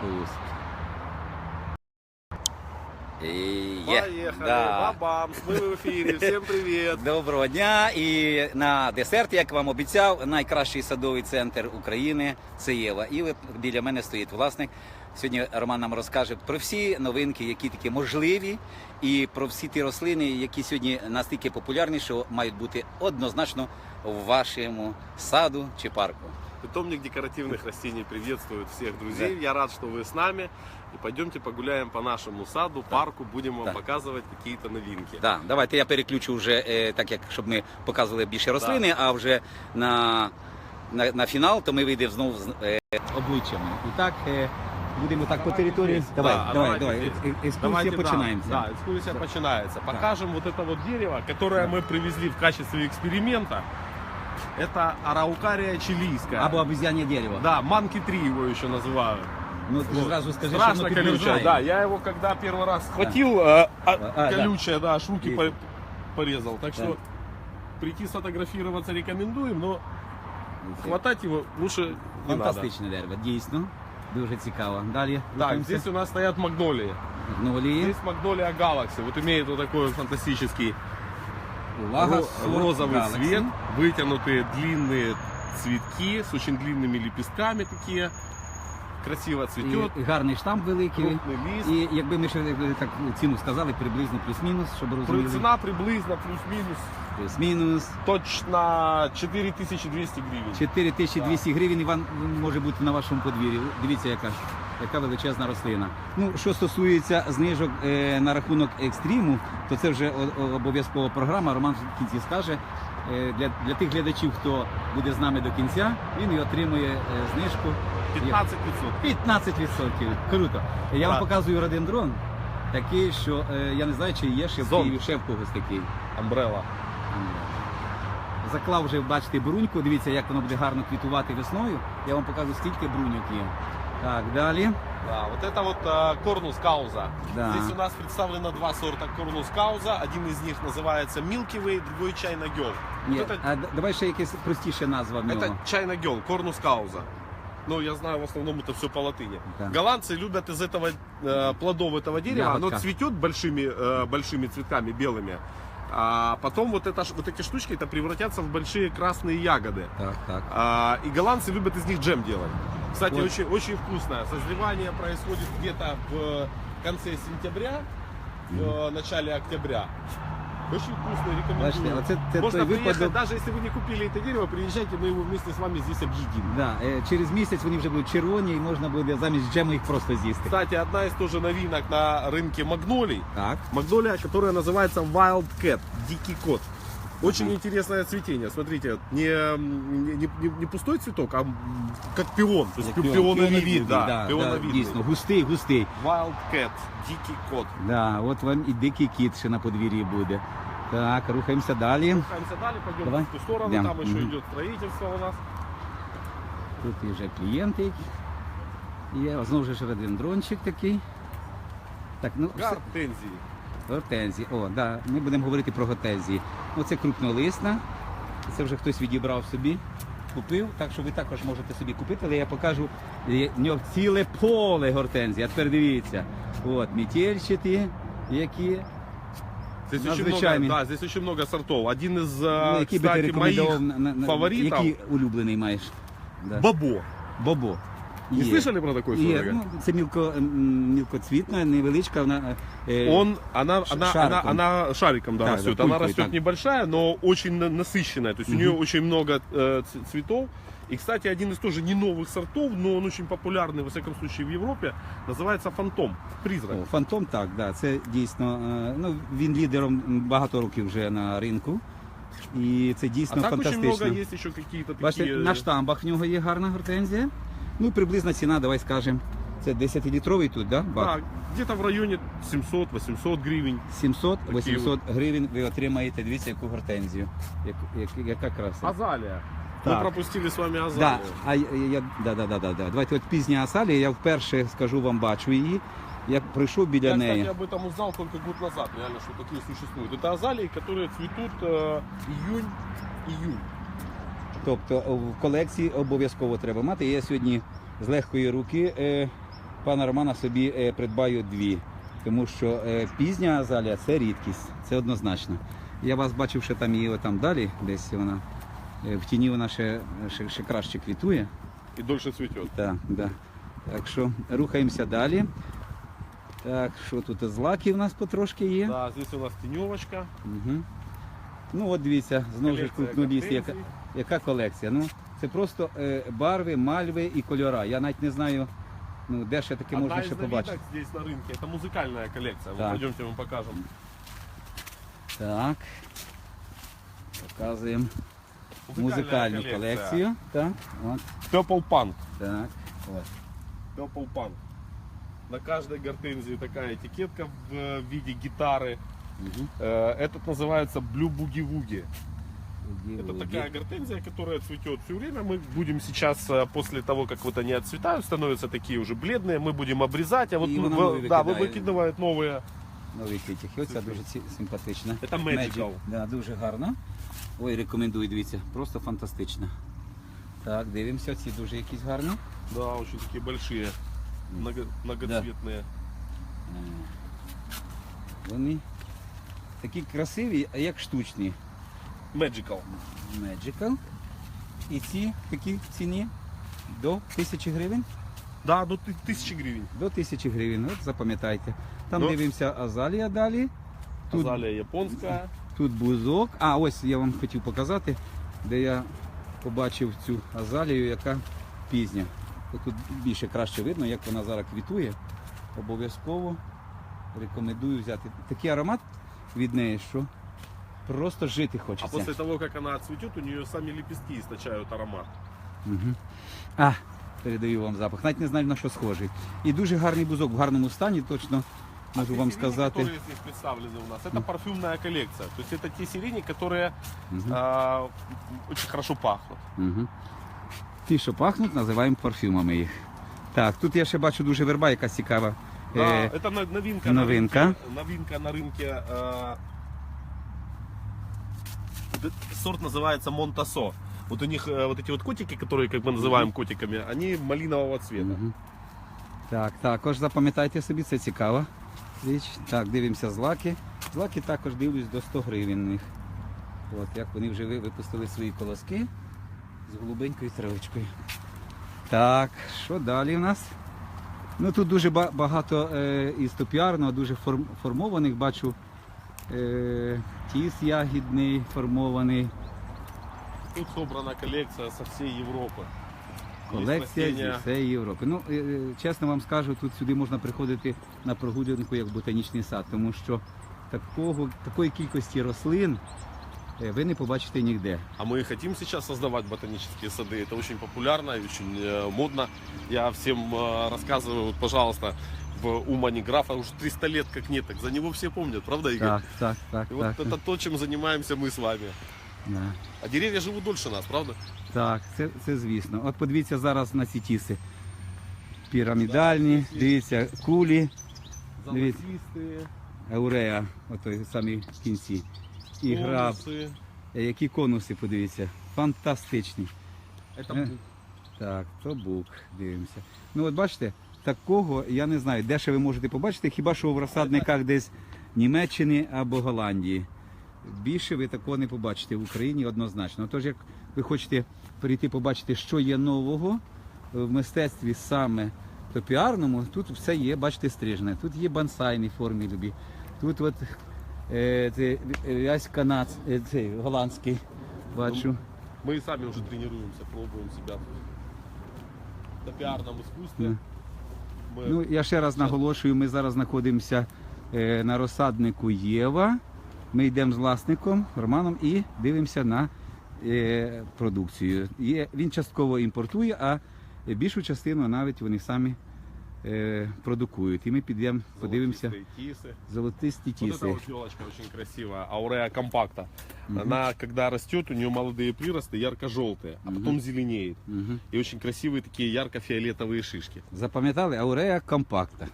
Пуск. І Є. Поехали, Да. бабам, мы в эфире, всем привет. Доброго дня! І на десерт, як вам обіцяв, найкращий садовий центр України це Єва. І біля мене стоїть власник. Сьогодні Роман нам розкаже про всі новинки, які такі можливі, і про всі ті рослини, які сьогодні настільки популярні, що мають бути однозначно в вашому саду чи парку. Питомник декоративных растений приветствует всех друзей. Я рад, что вы с нами. И пойдемте погуляем по нашему саду, парку, будем вам Да. показывать какие-то новинки. Так, давайте я переключу вже е, так, як щоб ми показували більше рослини, а вже на, на, на фінал, то ми вийдемо знову з е, обличчями. І так е, будемо так по території. Давай, Да, давай, давайте давай. здесь. Е- Екскурсія Давайте, да, починаємося. Да, экскурсия начинается. Покажем вот это вот дерево, которое мы привезли в качестве эксперимента. Это араукария чилийская. Або обезьянє дерево. Да, манки 3 его еще называют. Ну ти Вот. зразу скажи, Страшно що воно колючее. підмерзає. Да, я его когда первый раз схватил, э, а, А, да. колючее, да, аж руки Есть. по- порезал. Так Да. что прийти сфотографироваться рекомендуем, но хватать его лучше не надо. Фантастичне дерево, дійсно. Дуже цікаво. Далі. Так, рухаємося. здесь у нас стоят магнолии. Магнолії. Здесь магнолия Galaxy. Вот имеет вот такой фантастический Увага, ро- сорт розовый Galaxy. цвет, вытянутые длинные цветки с очень длинными лепестками такие. Красиво цветет, І гарний штамп великий. крупный лист. І якби ми ще е, так ціну сказали, приблизно плюс-мінус, щоб При- розуміли. Цена приблизно плюс-минус Плюс-мінус. точно 4200 гривен. 4200 гривень і вам може бути на вашому подвір'ї. Дивіться, яка, яка величезна рослина. Ну, що стосується знижок е, на рахунок екстриму, то це вже обов'язкова програма. Роман в кінці скаже. Е, Для, для тих глядачів, хто буде з нами до кінця, він і отримує е, знижку 15 500. 15%. Круто. Я вам показую родендрон, такий, що е, я не знаю, чи є ще в Києві ще в когось такий. Амбрелла. Заклав вже, бачите, бруньку. Дивіться, як воно буде гарно квітувати весною. Я вам покажу, скільки бруньок є. Так, далі. Да, вот это вот э, корнус кауза. Да. Здесь у нас представлено два сорта корнус кауза. Один из них называется Milky Way, другой China Girl. Ні, Вот это, а д- давай ще якась простіша назва в нього. это China Girl, корнус кауза. Ну, я знаю, в основном это все по латыни. Да. Голландцы любят из этого э, плодов этого дерева. Оно Ягодка. цветет большими, э, большими цветками белыми. А потом вот, это, вот эти штучки это превратятся в большие красные ягоды. Так, так. А, и голландцы любят из них джем делать. Кстати, Вот. очень, очень вкусное. Созревание происходит где-то в конце сентября, в начале октября. Очень вкусно, Бачите, рекомендую. оце це Можно той приехать, випадок. даже если вы не купили это дерево, приезжайте, мы его вместе с вами здесь объедим. Да, е, через місяць вони вже будуть червоні і можна буде замість джему їх просто з'їсти. Кстати, одна из тоже новинок на рынке магнолий. Так. Магнолия, которая называется Wild Cat, дикий кот. Очень Ага. интересное цветение. Смотрите, не, не, не, не пустой цветок, а м, как пион. То есть Як піон- пионовидный, піоновидний, да, да, пионовидный. дійсно, густий, густий. Wild Cat, дикий кот. Да, от вам і дикий кіт ще на подвір'ї буде. Так, рухаємося далі. Рухаемся далее, пойдем Давай. в ту сторону, Идем. там еще Мгм. идет строительство у нас. Тут і вже клієнти. які Є, знову ж родендрончик такий. Так, ну, все- Гортензии. Гортензії. О, да. Ми будемо говорити про гортензії. Оце крупнолисна. Це вже хтось відібрав собі, купив, так що ви також можете собі купити, але я покажу в нього ціле поле гортензії. А тепер дивіться. От, метельчаті, які. Здесь очень, много, да, здесь очень много сортов. Один из, ну, э, би ти кстати, моих рекомендував на, на, на- фаворитів. Який улюблений маєш? Да. Бобо. Бобо. Не Є. слышали про такой Є, сорт? ну, це мілко, м, мілкоцвітна, невеличка. Вона, е, Он, она, ш- она, она, шариком. она шариком да, Да, растет. да, она пулькой, растет так. небольшая, но очень на- насыщенная. То есть у Мгм. нее очень много э, ц- цветов. И, кстати, один из тоже не новых сортов, но он очень популярный, во всяком случае, в Европе, называется Фантом. Призрак. О, Фантом так, да, це дійсно. е, Ну, він лідером багато років вже на ринку. І це а дійсно так очень фантастично. много есть еще какие-то Бачите, такие... на штамбах в нього є гарна гортензія. Ну, приблизна ціна, давай скажемо. Це 10-літровий тут, да? бак? Да, где-то в районе 700-800 гривен. 700-800 гривень ви отримаєте, дивіться, яку гортензію. Як, як, яка краса. Азалия. Так. Мы пропустили с вами Да, Азалию. а я, я, да, да, да, да, да. Давайте от пізня асалія, я вперше скажу вам, бачу її. Я прийшов біля Я, неї. кстати, об этом узнал только год назад, реально, что такие существуют. Это азалии, которые цветут э, июнь-июнь. Тобто в колекції обов'язково треба мати. Я сьогодні з легкої руки е, пана Романа собі е, придбаю дві. Тому що е, пізня азалія це рідкість, це однозначно. Я вас бачив, що там її там далі, десь вона е, в тіні вона ще, ще, ще краще квітує. И дольше цветет. Так, да. так що рухаємося далі. Так, що тут злаки в нас потрошки є. Да, здесь у нас теневочка. Угу. Ну от дивіться, знову ж крупну ліс, яка, яка колекція. Ну, це просто е, барви, мальви і кольора. Я навіть не знаю, ну, де ще таке Одна можна из ще новинок побачити. здесь на рынке, это музыкальная коллекция. Так. Вот пойдемте мы покажем. Так. Показуємо Музыкальная музикальну коллекция. колекцію. Так, от, Purple Punk. так. От. Purple Punk. На каждой гортензии такая этикетка в э, виде гитары. Угу. Э, Этот называется Blue Boogie Woogie. Это такая гортензия, которая цветет все время. Мы будем сейчас, э, после того, как вот они отцветают, становятся такие уже бледные, мы будем обрезать, а вот И мы- она вы- новые да, выкидает. выкидывают новые. Новий квітик. І Оця дуже ці- симпатична. Це Magical. Да, дуже гарно. Ой, рекомендую, дивіться, просто фантастично. Так, дивимося, ці дуже якісь гарні. Да, очень такие большие, много- многоцветные. Е, Вони такі красиві, а як штучні. Magical. Magical. І ці такі в ціні до тисячі гривень. Да, до ты- тысячи гривен. До тисячі гривень. От запам'ятайте. Там Ну. дивимося азалія далі. Тут, Азалия японская. тут бузок. А, ось я вам хотів показати, де я побачив цю азалію, яка пізня. Тут більше краще видно, як вона зараз квітує. Обов'язково рекомендую взяти. Такий аромат від неї, що просто жити А хочеться. после того, как она отцветет, у нее сами лепестки источают аромат. Угу. А, передаю вам запах. Навіть не знаю на що схожий. І дуже гарний бузок в гарному стані, точно можу а вам те сирени, сказати. которые здесь представлены у нас, это парфюмная коллекция. То есть это те сирени, которые Мгм. а, очень хорошо пахнут. Угу. Ті, що пахнуть, називаємо парфюмами їх. Так, тут я ще бачу дуже верба, яка цікава. Да, Е, это на- новинка, новинка. На рынке, новинка на рынке. а, д- сорт называется Монтасо. Вот у них э, вот эти вот котики, которые как мы называем котиками, они малинового цвета. Мгм. Так, також запам'ятайте собі, це цікава річ. Так, дивимося злаки. Злаки також дивлюсь до 100 гривень. в них. От, як вони вже ви- випустили свої колоски з голубенькою стрелочкою. Так, що далі в нас? Ну тут дуже ба- багато е, із топіарного, дуже форм- формованих. Бачу е, тіс ягідний формований. Тут собрана коллекция со всей Европы. Есть Колекція зі растения. всієї Європи. Ну, е, е, чесно вам скажу, тут сюди можна приходити на прогулянку як в ботанічний сад, тому що такого, такої кількості рослин е, ви не побачите ніде. А мы хотим сейчас создавать ботанические сады. Это очень популярно и очень э, модно. Я всем э, рассказываю, вот, пожалуйста, в Умане графа уже 300 лет как нет, так за него все помнят, правда, Игорь? Так, так, так, И вот так. это то, чем занимаемся мы с вами. Да. А деревья живут дольше нас, правда? Так, це, це звісно. От подивіться зараз на ці тіси. Пірамідальні, дивіться, кулі, Дивіться. Золотистые, аурея, отой самі в кінці. І граб. конусы. Е, Які конуси, подивіться. Фантастичні. Это Э. бук. Так, то бук, дивимося. Ну от бачите, такого я не знаю, де ще ви можете побачити, хіба що в розсадниках десь Німеччини або Голландії. Більше ви такого не побачите в Україні однозначно. Тож, як ви хочете прийти побачити, що є нового в мистецтві саме топіарному, тут все є, бачите, стрижне. Тут є бонсайні формі любі. Тут от е, це, вязь канад, е, цей, голландський, бачу. Мы и сами уже тренируемся, пробуем себя в топиарном искусстве. Ну, я ще раз наголошую, ми зараз знаходимося е, на розсаднику Єва. Ми йдемо з власником Романом і дивимося на е, продукцію. Є, він частково імпортує, а більшу частину навіть вони самі продукують. І ми підемо, подивимося Золотистые тисы. золотисті Вот эта тіси. вот елочка очень красивая, ауреа компакта. Мгм. Она, когда растет, у нее молодые приросты ярко-желтые, а Мгм. потом зеленеет. Мгм. И очень красивые такие ярко-фиолетовые шишки. Запам'ятали Аурея компакта.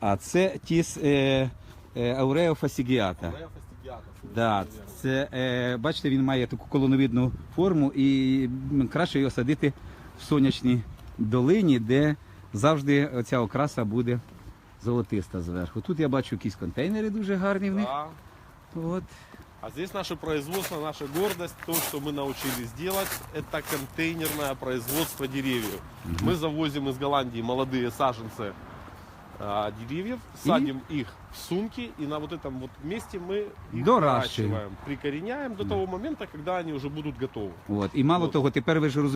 А це тіс е, е, Аурео фасігіата. Ауреа фастигиата, совершенно Да, верно. це е, бачите, він має таку колоновидну форму і м, краще його садити в сонячні долині, де завжди оця окраса буде золотиста зверху. Тут я бачу якісь контейнери дуже гарні в них. Да. От. А здесь наше производство, наша гордость, то, что мы научились делать, это контейнерное производство деревьев. Мы завозим из Голландии молодые саженцы а, деревьев, садим их в сумки, и на вот этом вот месте мы их Доращиваем. выращиваем, прикореняем до того момента, когда они уже будут готовы. От. І мало От. того, тепер ви ж розумієте,